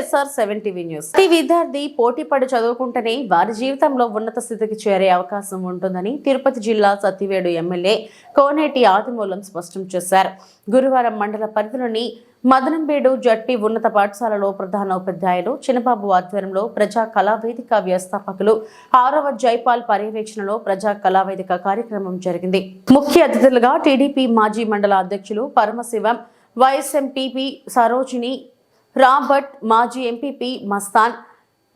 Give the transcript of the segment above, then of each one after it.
SR seven TV news. ప్రతి విద్యార్థి పోటీ పడి చదువుకుంటేనే వారి జీవితంలో ఉన్నత స్థితికి చేరే అవకాశం ఉంటుందని తిరుపతి జిల్లా సత్తివేడు ఎమ్మెల్యే కోనేటి ఆదిమూలం స్పష్టం చేశారు. గురువారం మండల పరిధిలోని మదనంబేడు జట్టి ఉన్నత పాఠశాలలో ప్రధాన ఉపాధ్యాయులు చిన్నబాబు ఆధ్వర్యంలో ప్రజా కళావేదిక వ్యవస్థాపకులు ఆరవ జైపాల్ పర్యవేక్షణలో ప్రజా కళావేదిక కార్యక్రమం జరిగింది. ముఖ్య అతిథులుగా టీడీపీ మాజీ మండల అధ్యక్షులు Paramasivam vice MPP Sarojini Robert మాజీ ఎంపీపీ మస్తాన్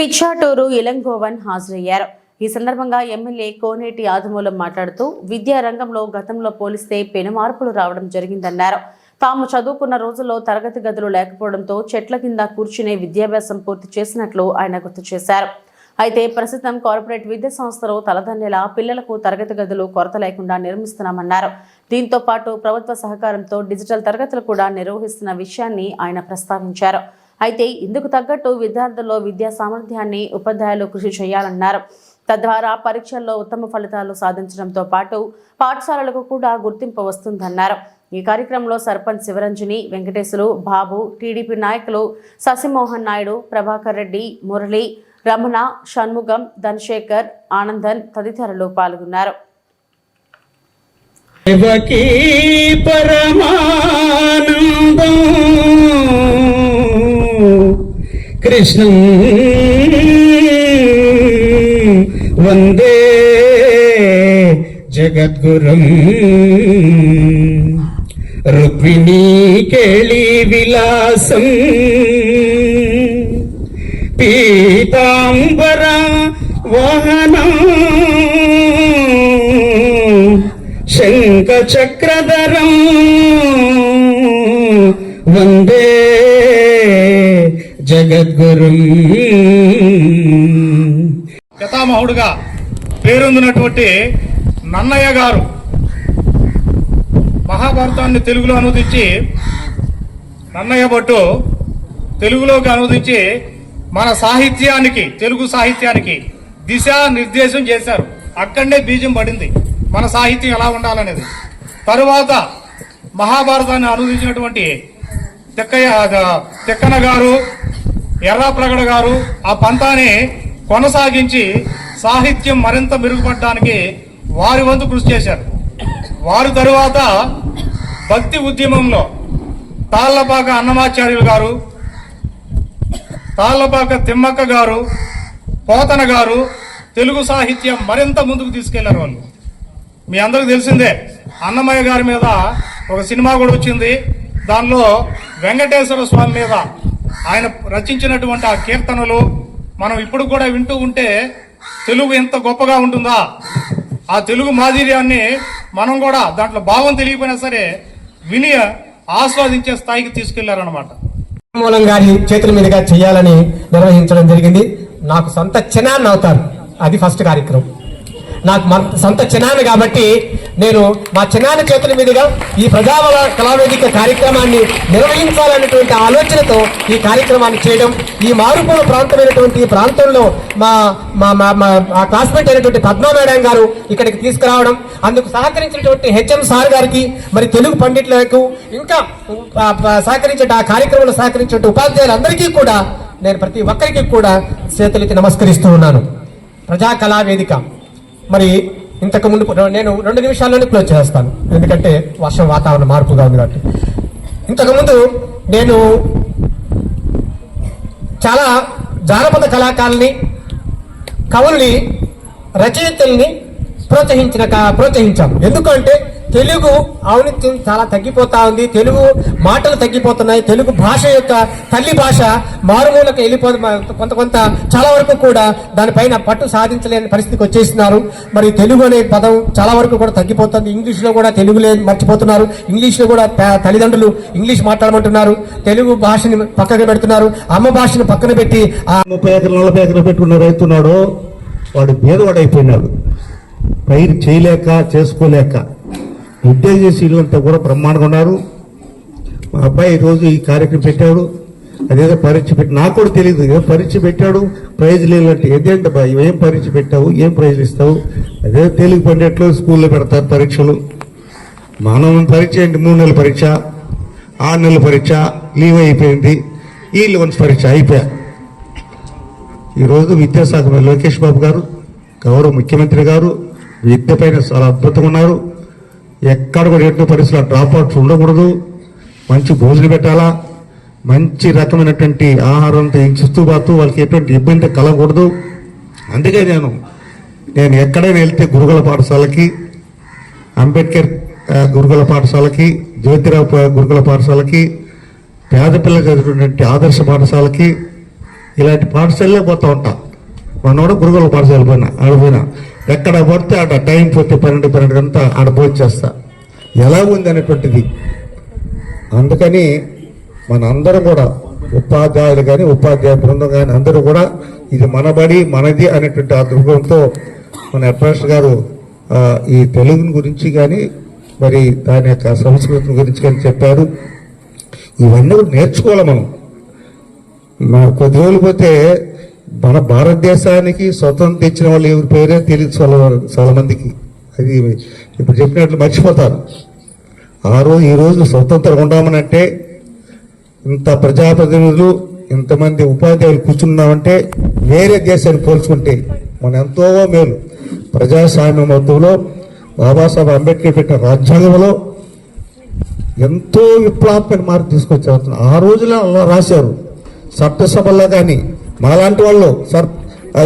పిచ్చాటూరు ఇలంగోవన్ హాజరయ్యారు. ఈ సందర్భంగా ఎమ్మెల్యే కోనేటి ఆదిమూలం మాట్లాడుతూ విద్యా రంగంలో గతంలో పోలిస్తే పెను మార్పులు రావడం జరిగిందన్నారు. తాము చదువుకున్న రోజుల్లో తరగతి గదులు లేకపోవడంతో చెట్ల కింద కూర్చునే విద్యాభ్యాసం పూర్తి చేసినట్లు ఆయన గుర్తు చేశారు. అయితే ప్రస్తుతం కార్పొరేట్ విద్యా సంస్థలు తలదన్నేలా పిల్లలకు తరగతి గదులు కొరత లేకుండా నిర్మిస్తున్నామన్నారు. దీంతో పాటు ప్రభుత్వ సహకారంతో డిజిటల్ తరగతులు కూడా నిర్వహిస్తున్న విషయాన్ని ఆయన ప్రస్తావించారు. అయితే ఇందుకు తగ్గట్టు విద్యార్థుల్లో విద్యా సామర్థ్యాన్ని ఉపాధ్యాయులు కృషి చేయాలన్నారు. తద్వారా పరీక్షల్లో ఉత్తమ ఫలితాలు సాధించడంతో పాటు పాఠశాలలకు కూడా గుర్తింపు వస్తుందన్నారు. ఈ కార్యక్రమంలో సర్పంచ్ శివరంజని వెంకటేశ్వరు బాబు టీడీపీ నాయకులు శశిమోహన్ నాయుడు ప్రభాకర్ రెడ్డి మురళి రమణ షణ్ముగం ధనశేఖర్ ఆనందన్ తదితరులు పాల్గొన్నారు. శివకీ కృష్ణం వందే జగద్గురం. రుక్మిణీ కేళి విలాసం. పీతాంబర వాహనం. శంఖచక్రధరం. వందే జగద్గురు. పితామహుడుగా పేరొందినటువంటి నన్నయ్య గారు మహాభారతాన్ని తెలుగులో అనువదించి నన్నయ్య భట్టు తెలుగులోకి అనువదించి మన సాహిత్యానికి తెలుగు సాహిత్యానికి దిశ నిర్దేశం చేశారు. అక్కడనే బీజం పడింది. మన సాహిత్యం ఎలా ఉండాలనేది. తరువాత మహాభారతాన్ని అనువదించినటువంటి తెక్కయ్య తిక్కన గారు ఎర్రాప్రగడ గారు ఆ పంతాన్ని కొనసాగించి సాహిత్యం మరింత మెరుగుపడడానికి వారి వంతు కృషి చేశారు. వారి తరువాత భక్తి ఉద్యమంలో తాళ్ళపాక అన్నమాచార్యులు గారు తాళ్ళపాక తిమ్మక్క గారు పోతన గారు తెలుగు సాహిత్యం మరింత ముందుకు తీసుకెళ్ళారు వాళ్ళు. మీ అందరికి తెలిసిందే అన్నమయ్య గారి మీద ఒక సినిమా కూడా వచ్చింది. దానిలో వెంకటేశ్వర స్వామి మీద ఆయన రచించినటువంటి ఆ కీర్తనలు మనం ఇప్పుడు కూడా వింటూ ఉంటే తెలుగు ఎంత గొప్పగా ఉంటుందా? ఆ తెలుగు మాధుర్యాన్ని మనం కూడా దాంట్లో భావం తెలియకపోయినా సరే విని ఆస్వాదించే స్థాయికి తీసుకెళ్ళారనమాట మూలం గారి చేతుల మీదుగా చేయాలని నిర్వహించడం జరిగింది. నాకు సొంత చిన్నాన్న అవుతారు. అది ఫస్ట్ కార్యక్రమం. నాకు మన- సొంత చిన్నాన్న కాబట్టి నేను మా చిన్నాన్న చేతుల మీదుగా ఈ ప్రజాబల కళావేదిక కార్యక్రమాన్ని నిర్వహించాలనేటువంటి ఆలోచనతో ఈ కార్యక్రమాన్ని చేయడం ఈ మారుమూల ప్రాంతమైనటువంటి ఈ ప్రాంతంలో మా మా మా మా క్లాస్మేట్ అయినటువంటి పద్మా మేడం గారు ఇక్కడికి తీసుకురావడం అందుకు సహకరించినటువంటి హెచ్ఎం సార్ గారికి మరి తెలుగు పండితులకు ఇంకా సహకరించే ఆ కార్యక్రమంలో సహకరించే ఉపాధ్యాయులందరికీ కూడా నేను ప్రతి ఒక్కరికి కూడా చేతులెత్తి నమస్కరిస్తూ ఉన్నాను. ప్రజా కళా వేదిక మరి ఇంతకు ముందు నేను రెండు నిమిషాల్లోనే క్లోజ్ చేస్తాను. ఎందుకంటే వర్షం వాతావరణం మార్పుగా ఉంది కాబట్టి. ఇంతకుముందు నేను చాలా జానపద కళాకారుల్ని కవుల్ని రచయితల్ని ప్రోత్సహించిన ప్రోత్సహించాం ఎందుకంటే తెలుగు ఔన్నత్యం చాలా తగ్గిపోతా ఉంది. తెలుగు మాటలు తగ్గిపోతున్నాయి. తెలుగు భాష యొక్క తల్లి భాష మారుమూలకు వెళ్ళిపో కొంత కొంత చాలా వరకు కూడా దానిపైన పట్టు సాధించలేని పరిస్థితికి వచ్చేస్తున్నారు. మరి తెలుగు అనే పదం చాలా వరకు కూడా తగ్గిపోతుంది. ఇంగ్లీష్లో కూడా తెలుగు లేదు మర్చిపోతున్నారు. ఇంగ్లీష్లో కూడా తల్లిదండ్రులు ఇంగ్లీష్ మాట్లాడమంటున్నారు. తెలుగు భాషని పక్కన పెడుతున్నారు. అమ్మ భాషను పక్కన పెట్టి ఆ ముప్పై ఎకరాలు నలభై ఎకరాలు పెట్టుకున్న రైతున్నాడు. వాడు పేదవాడు అయిపోయినాడు పైరు చేయలేక చేసుకోలేక. ఉద్యోగశీలు అంతా కూడా బ్రహ్మాండంగా ఉన్నారు. మా అబ్బాయి ఈ రోజు ఈ కార్యక్రమం పెట్టాడు. అదేదో పరీక్ష పెట్టి నాకు కూడా తెలియదు ఏదో పరీక్ష పెట్టాడు? ప్రైజ్ లేదంటే ఏదేంటి ఏం పరీక్ష పెట్టావు? ఏం ప్రైజ్లు ఇస్తావు? అదే తెలుగు పండిట్లు స్కూల్లో పెడతారు పరీక్షలు. మనం పరీక్ష ఏంటి? మూడు నెలల పరీక్ష ఆరు నెలల పరీక్ష లీవ్ అయిపోయింది. ఈ లెవెన్స్ పరీక్ష అయిపోయా. ఈరోజు విద్యాశాఖ లోకేష్ బాబు గారు గౌరవ ముఖ్యమంత్రి గారు విద్య పైన చాలా అద్భుతంగా ఉన్నారు. ఎక్కడ కూడా ఎన్నో పరిస్థితుల్లో డ్రాప్ అవుట్స్ ఉండకూడదు. మంచి భోజనం పెట్టాలా? మంచి రకమైనటువంటి ఆహారంతో ఇస్తూ పాతూ వాళ్ళకి ఎటువంటి ఇబ్బంది కలగకూడదు. అందుకే నేను నేను ఎక్కడైనా వెళ్తే గురుకుల పాఠశాలకి అంబేద్కర్ గురుకుల పాఠశాలకి జ్యోతిరావు గురుకుల పాఠశాలకి పేద పిల్లలు చదివినటువంటి ఆదర్శ పాఠశాలకి ఇలాంటి పాఠశాలలే పోతూ ఉంటా. మనోడు గురుకుల పాఠశాల పోయినా ఆడిపోయినా ఎక్కడ పడితే ఆడ టైం పోతే పన్నెండు పన్నెండు అంతా ఆడ పోచేస్తా ఎలా ఉంది అనేటువంటిది. అందుకని మన అందరం కూడా ఉపాధ్యాయులు కానీ ఉపాధ్యాయ బృందం కానీ అందరూ కూడా ఇది మనబడి మనది అనేటువంటి ఆ దృక్పథంతో మన అడ్వాన్స్ గారు ఈ తెలుగుని గురించి కానీ మరి దాని యొక్క సంస్కృతి గురించి కానీ చెప్పారు. ఇవన్నీ కూడా నేర్చుకోవాలి మనం. కొద్ది రోజులు పోతే మన భారతదేశానికి స్వతంత్రం తెచ్చిన వాళ్ళు ఎవరి పేరే తెలియదు చాలా చాలా మందికి అది ఇప్పుడు చెప్పినట్లు మర్చిపోతారు. ఆ రోజు ఈ రోజు స్వతంత్రంగా ఉండామనంటే ఇంత ప్రజాప్రతినిధులు ఇంతమంది ఉపాధ్యాయులు కూర్చున్నామంటే వేరే దేశాన్ని పోల్చుకుంటే మన ఎంతో మేలు. ప్రజాస్వామ్య మద్దతులో బాబాసాహెబ్ అంబేద్కర్ పెట్టిన రాజ్యాంగంలో ఎంతో విప్లవాత్మక మార్పు తీసుకొచ్చారు. ఆ రోజులో అలా రాశారు. చట్టసభల్లో కానీ మాలాంటి వాళ్ళు సర్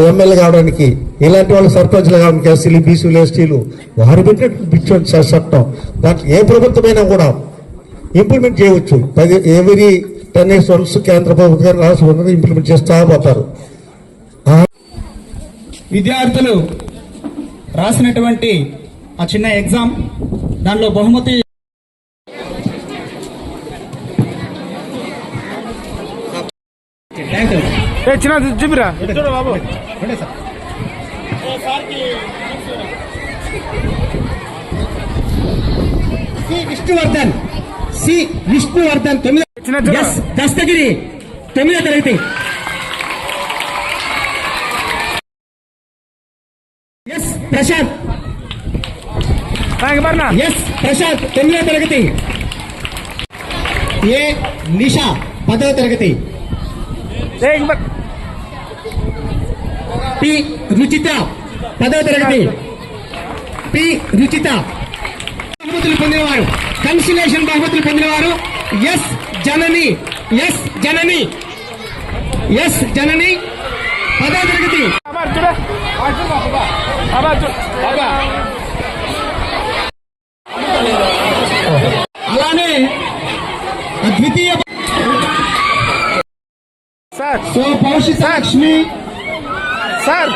ఎమ్మెల్యే కావడానికి ఇలాంటి వాళ్ళు సర్పంచ్లు కావడానికి ఎస్సీలు బీసీలు ఎస్టీలు వారు పెట్టినట్టు పిచ్చోని చట్టం. దాంట్లో ఏ ప్రభుత్వమైనా కూడా ఇంప్లిమెంట్ చేయవచ్చు. పది ఎవరీ టెన్ ఇయర్స్ వన్స్ కేంద్ర ప్రభుత్వం కానీ రాష్ట్ర ప్రభుత్వం ఇంప్లిమెంట్ చేస్తా పోతారు. విద్యార్థులు రాసినటువంటి ఆ చిన్న ఎగ్జామ్ దానిలో బహుమతి U C Vishnuvardhan C Vishnuvardhan తొమ్మిది ఎస్ దస్తగిరి తొమ్మిదో తరగతి ఎస్ ప్రశాంత్ ఎస్ ప్రశాంత్ తొమ్మిదో తరగతి ఏ నిషా పదవ తరగతి పి రుచిత. పదవ తరగతి. పి రుచిత. బహుమతులు పొందినవారు. కన్సిలేషన్ బహుమతులు పొందినవారు. S Janani. S Janani. S Janani. పదవ తరగతి. అలానే ద్వితీయ సో పౌషిత లక్ష్మి సార్